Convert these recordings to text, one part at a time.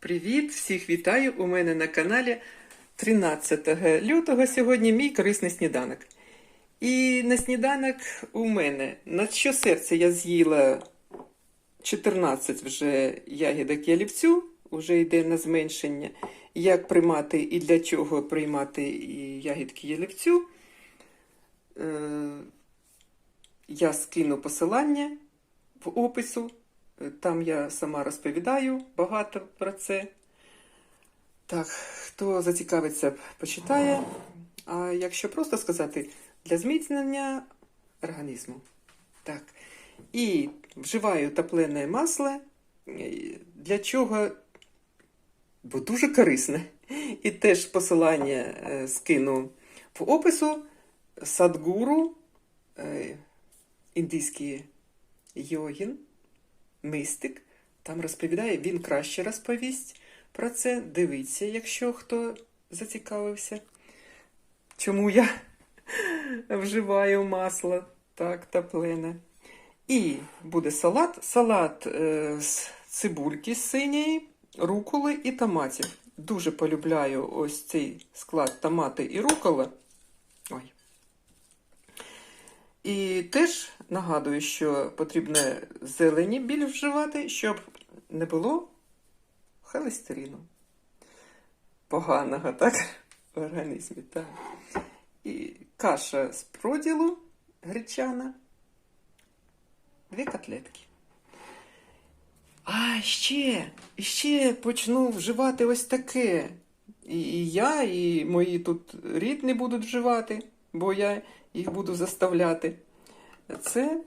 Привіт! Всіх вітаю! У мене на каналі 13 лютого сьогодні мій корисний сніданок. І на сніданок у мене на що серце я з'їла 14 вже ягідок ялівцю, вже йде на зменшення. Як приймати і для чого приймати ягідки ялівцю. Е, Я скину посилання в опису. Там я сама розповідаю багато про це. Так, хто зацікавиться, почитає. А якщо просто сказати, для зміцнення організму. Так. І вживаю топлене масло. Для чого? Бо дуже корисне. І теж посилання е, скину в опису Садгуру, е, індійський йогін мистик там розповідає, він краще розповість про це. Дивіться, якщо хто зацікавився, чому я вживаю масло так топлене. І буде салат. Салат е, з цибульки синьої, руколи і томатів. Дуже полюбляю ось цей склад томати і рукола. Ой. І теж нагадую, що потрібно зелені біль вживати, щоб не було холестерину. Поганого, так? В організмі, так. І каша з проділу гречана. Дві котлетки. А ще, ще почну вживати ось таке. І, я, і мої тут рідні будуть вживати, бо я їх буду заставляти. Це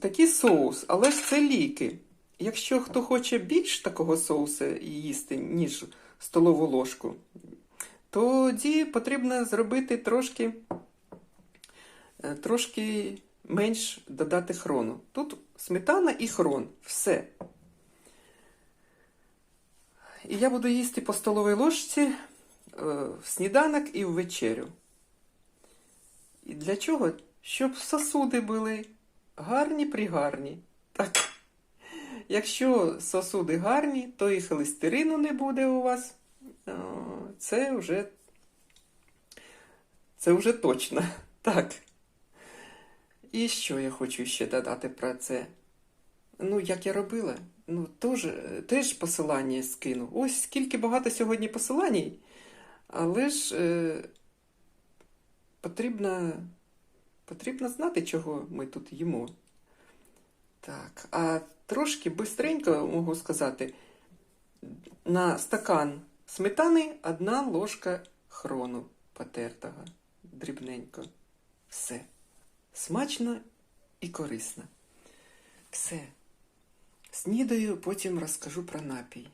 такий соус, але ж це ліки. Якщо хто хоче більш такого соусу їсти, ніж столову ложку, тоді потрібно зробити трошки, е, трошки менш додати хрону. Тут сметана і хрон. Все. І я буду їсти по столовій ложці е, в сніданок і в вечерю. І для чого? Щоб сосуди були гарні пригарні. Так. Якщо сосуди гарні, то і холестерину не буде у вас. Це вже, це вже точно. Так. І що я хочу ще додати про це? Ну, як я робила, ну, теж, теж посилання скину. Ось скільки багато сьогодні посилань, але ж е, потрібно, потрібно знати, чого ми тут їмо. Так, а трошки бистренько можу сказати, на стакан сметани одна ложка хрону потертого, дрібненько. Все. Смачно і корисно. Все. Снідаю, потім розкажу про напій.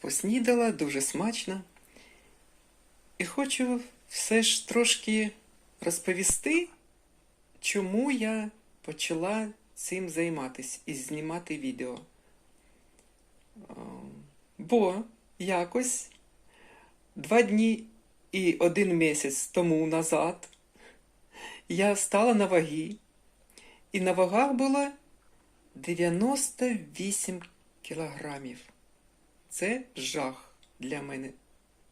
Поснідала дуже смачно. І хочу все ж трошки розповісти, чому я почала цим займатися і знімати відео. Ем, Бо якось два дні і один місяць тому назад я стала на ваги, і на вагах було 98 кілограмів. Це жах для мене.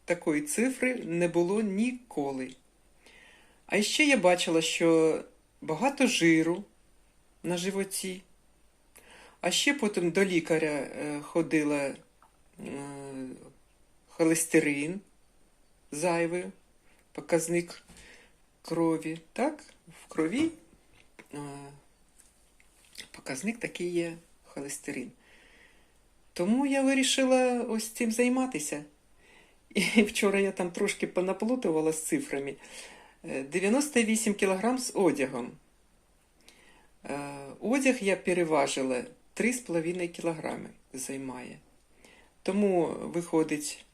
Такої цифри не було ніколи. А ще я бачила, що багато жиру на животі. А ще потім до лікаря е, ходила е, холестерин зайвий, показник крові. Так, в крові е, показник такий є холестерин. Тому я вирішила ось цим займатися. І вчора я там трошки понаплутувала з цифрами. Е, 98 кг з одягом. Е, Одяг я переважила 3,5 кг займає. Тому виходить,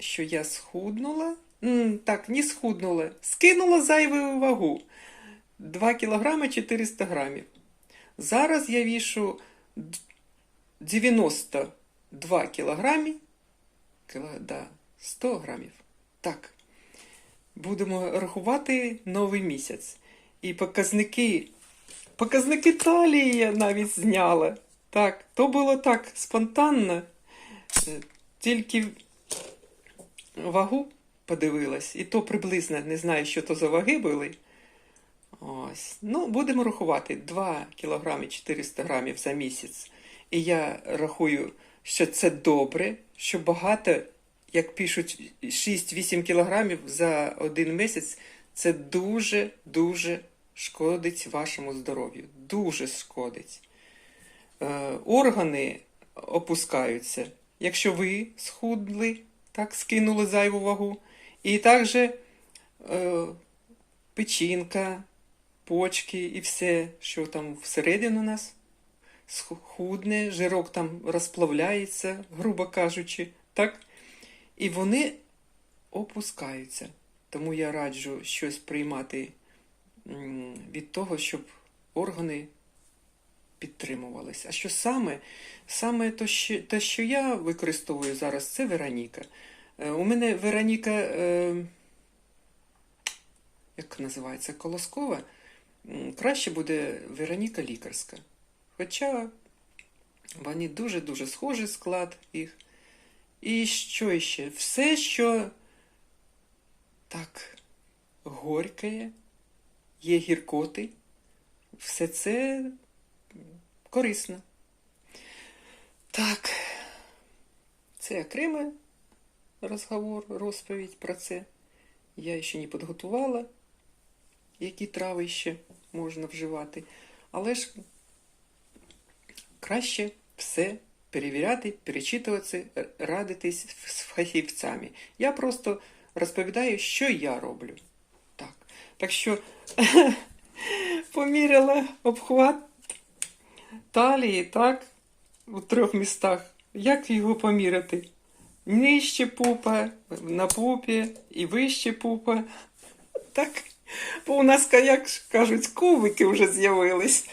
що я схуднула. Так, не схуднула. Скинула зайву вагу. 2 кг 400 грамів. Зараз я вішу 92 кілограмі. Кіло, да, 100 грамів. Так. Будемо рахувати новий місяць. І показники. Показники талії я навіть зняла. Так, то було так спонтанно. Е, Тільки вагу подивилась, і то приблизно не знаю, що то за ваги були. Ось. Ну, будемо рахувати 2 кілограми 400 грамів за місяць. І я рахую, що це добре, що багато, як пишуть, 6-8 кілограмів за один місяць, це дуже-дуже шкодить вашому здоров'ю. Дуже шкодить. Е, органи опускаються. Якщо ви схудли, так, скинули зайву вагу. І також е, печінка, почки і все, що там всередині у нас худне, жирок там розплавляється, грубо кажучи, так? І вони опускаються. Тому я раджу щось приймати від того, щоб органи підтримувалися. А що саме? Саме те, що я використовую зараз, це Вероніка. Е, У мене Вероніка, е, як називається, колоскова. Краще буде Вероніка лікарська. Хоча вони дуже-дуже схожі склад їх. І що ще? Все, що так горькає, є гіркоти, все це корисно. Так, це окремий розговор, розповідь про це. Я ще не підготувала, які трави ще можна вживати. Але ж краще все перевіряти, перечитуватися, радитись з фахівцями. Я просто розповідаю, що я роблю. Так, так що поміряла обхват талії, так, у трьох містах. Як його поміряти? Нижче пупа, на пупі і вище пупа. Так, бо у нас, як кажуть, кубики вже з'явились.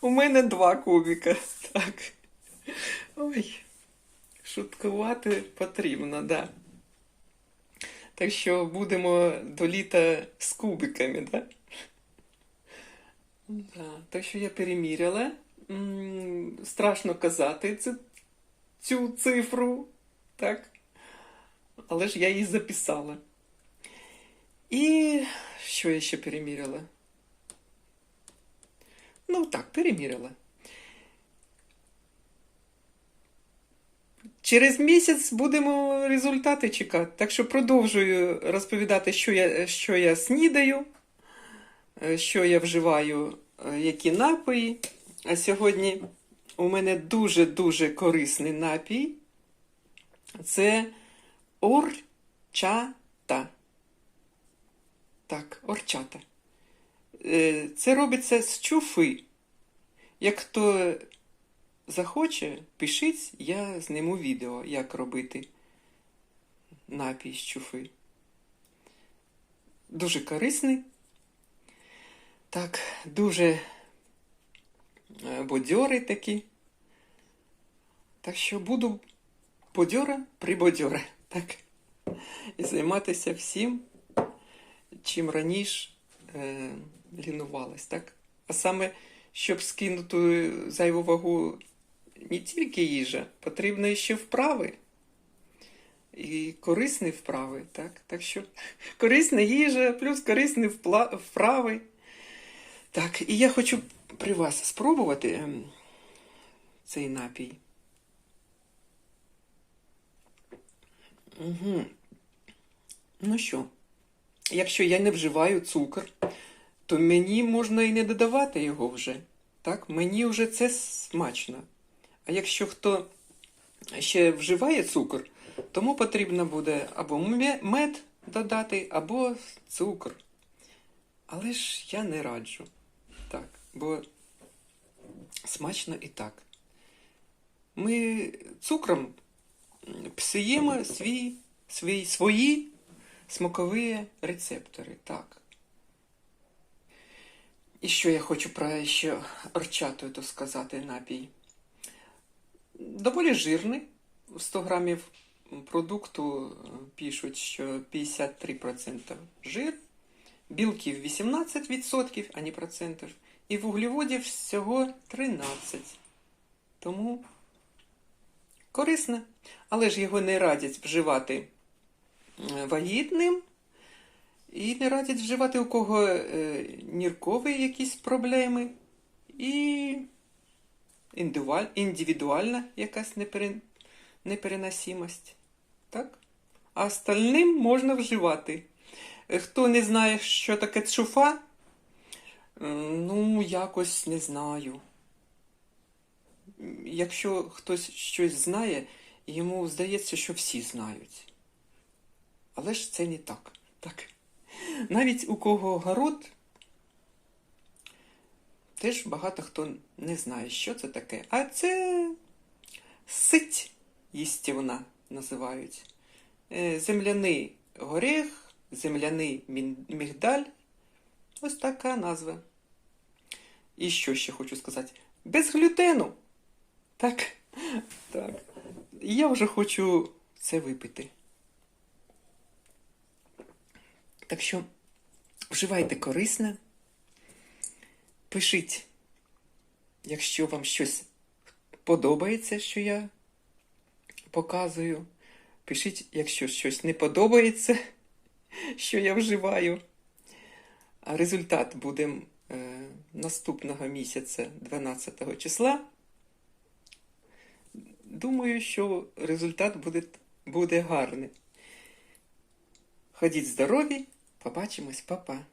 У мене два кубика. Так. Ой, шуткувати потрібно, да. Так що будемо до літа з кубиками, да? Да. Так що я переміряла. Страшно казати цю, цю цифру, так? Але ж я її записала. І що я ще переміряла? Ну так, переміряла. Через місяць будемо результати чекати. Так що продовжую розповідати, що я, що я снідаю, е, що я вживаю, е, які напої. А сьогодні у мене дуже-дуже корисний напій. Це орчата. Так, орчата. Е, Це робиться з чуфи. Як хто захоче, пишіть, я зніму відео, як робити напій з чуфи. Дуже корисний. Так, дуже е, бодьорий такий. Так що буду бодьора прибодьора. Так. І займатися всім, чим раніше е, лінувалась, так? А саме, щоб скинути зайву вагу не тільки їжа, потрібно ще вправи. І корисні вправи, так? Так що корисна їжа, плюс корисні вправи. Так, і я хочу при вас спробувати ем, цей напій. Угу. Ну що, якщо я не вживаю цукор, то мені можна і не додавати його вже. Так, мені вже це смачно. А якщо хто ще вживає цукор, тому потрібно буде або мед додати, або цукор. Але ж я не раджу. Так, бо смачно і так. Ми цукром псуємо свій, свій, свої смакові рецептори. Так. І що я хочу про ще то сказати напій. Доволі жирний. 100 грамів продукту е, пишуть, що 53% жир, білків 18%, а не процентів, і вуглеводів всього 13%. Тому корисне, але ж його не радять вживати е, вагітним. І не радять вживати у кого е, ніркові якісь проблеми, і індивідуальна якась непере, непереносимость. Так? А остальним можна вживати. Е, Хто не знає, що таке цуфа, е, ну, якось не знаю. Якщо хтось щось знає, йому здається, що всі знають. Але ж це не так. Так. Навіть у кого город, теж багато хто не знає, що це таке. А це сить їстівна називають. Е, Земляний горех, земляний мігдаль. Ось така назва. І що ще хочу сказати? Без глютену. Так. Так. Я вже хочу це випити. Так що вживайте корисне, пишіть, якщо вам щось подобається, що я показую. Пишіть, якщо щось не подобається, що я вживаю. А результат буде е, наступного місяця, 12 числа. Думаю, що результат буде, буде гарний. Ходіть здорові, побачимось, па-па.